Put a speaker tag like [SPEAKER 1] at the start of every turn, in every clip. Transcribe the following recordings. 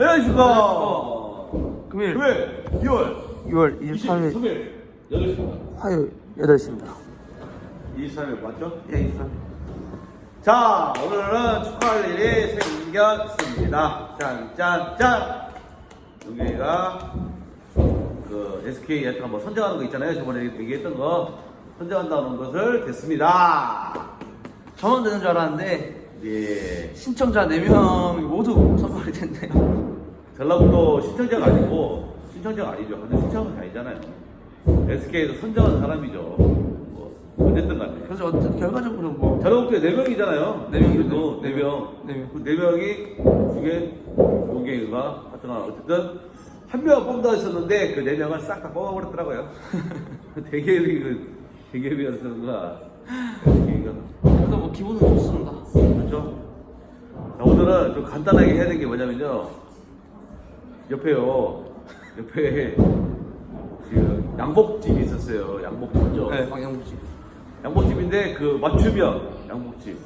[SPEAKER 1] 안녕하십니까.
[SPEAKER 2] 금요일
[SPEAKER 1] 금요일 2월
[SPEAKER 2] 6월 23일
[SPEAKER 1] 23일 8시입니다.
[SPEAKER 2] 화요일 8시입니다.
[SPEAKER 1] 23일 맞죠?
[SPEAKER 2] 예, 있어.
[SPEAKER 1] 자, 오늘은 축하할 일이 생겼습니다. 짠, 짠, 짠! 여기가 그 SK한테 한번 선정하는 거 있잖아요. 저번에 얘기했던 거. 선정한다는 것을 됐습니다.
[SPEAKER 2] 저만 되는 줄 알았는데
[SPEAKER 1] 예.
[SPEAKER 2] 신청자 4명이 모두 선발이 됐네요.
[SPEAKER 1] 전라북도 신청자가 아니고, 신청자가 아니죠. 근데 신청은 아니잖아요. SK에서 선정한 사람이죠. 뭐, 어쨌든 간에.
[SPEAKER 2] 그래서 어쨌든 결과적으로 뭐
[SPEAKER 1] 전라북도에 4명이잖아요.
[SPEAKER 2] 네 명이죠.
[SPEAKER 1] 그래도
[SPEAKER 2] 네
[SPEAKER 1] 4명.
[SPEAKER 2] 명. 네 명.
[SPEAKER 1] 그 4명이 중에 용계가 하여튼 어쨌든 한명 뽑다 했었는데 그 4명을 싹 다 뽑아버렸더라고요. 대개비 그 대개비였던가 SK가
[SPEAKER 2] 그래도 뭐 기분은 좋습니다.
[SPEAKER 1] 그렇죠? 자, 오늘은 좀 간단하게 해야 되는 게 뭐냐면요. 옆에요. 옆에 그 양복집이 있었어요. 양복집 맞죠?
[SPEAKER 2] 네, 방향무지.
[SPEAKER 1] 양복집인데 그 맞춤형 양복집.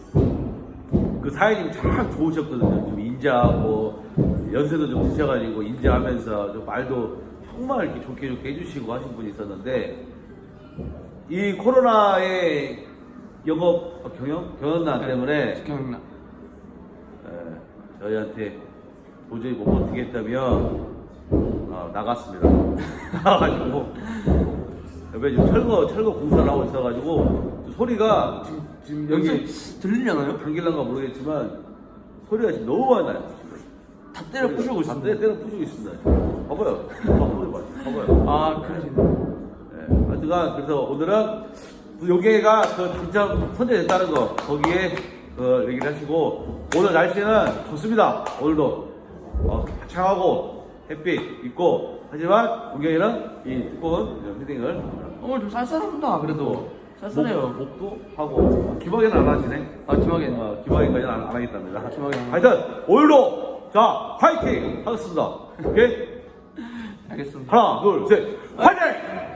[SPEAKER 1] 그 사장님이 참 좋으셨거든요. 좀 인자하고 연세도 좀 드셔가지고 인자하면서 좀 말도 정말 이렇게 좋게 좋게 해주시고 하신 분이 있었는데 이 코로나의 영업 어, 경영 경영난 때문에
[SPEAKER 2] 기억나.
[SPEAKER 1] 에, 저희한테 도저히 못 버티겠다며 어, 나갔습니다. 나가가지고 옆에 지금 철거 철거 공사를 하고 있어가지고 소리가 지금 지금 여기
[SPEAKER 2] 여기 들리려나요?
[SPEAKER 1] 당길란가 모르겠지만 소리가 지금 너무 많이 나요. 지금.
[SPEAKER 2] 다 때려 부수고
[SPEAKER 1] 다
[SPEAKER 2] 있습니다.
[SPEAKER 1] 때려 때려 부수고 있습니다. 지금. 봐봐요. 봐, 소리 봐. 봐봐요.
[SPEAKER 2] 아, 그러시네.
[SPEAKER 1] 네, 하여튼간 그래서 오늘은 여기가 그 당첨 선정됐다는 거 거기에 그 얘기를 하시고 오늘 날씨는 좋습니다. 오늘도 어, 화창하고 햇빛 있고 하지만 우경이는 이 두꺼운 헤딩을
[SPEAKER 2] 오늘 좀 쌀쌀합니다. 그래도 쌀쌀해요.
[SPEAKER 1] 목, 도 하고 기막에는 안 하시네.
[SPEAKER 2] 아, 기막에는.
[SPEAKER 1] 어, 기막에까지는 안, 안 하겠답니다.
[SPEAKER 2] 기막에는 안
[SPEAKER 1] 하여튼 오늘도 자 화이팅 하겠습니다. 오케이
[SPEAKER 2] 알겠습니다.
[SPEAKER 1] 하나 둘셋 화이팅!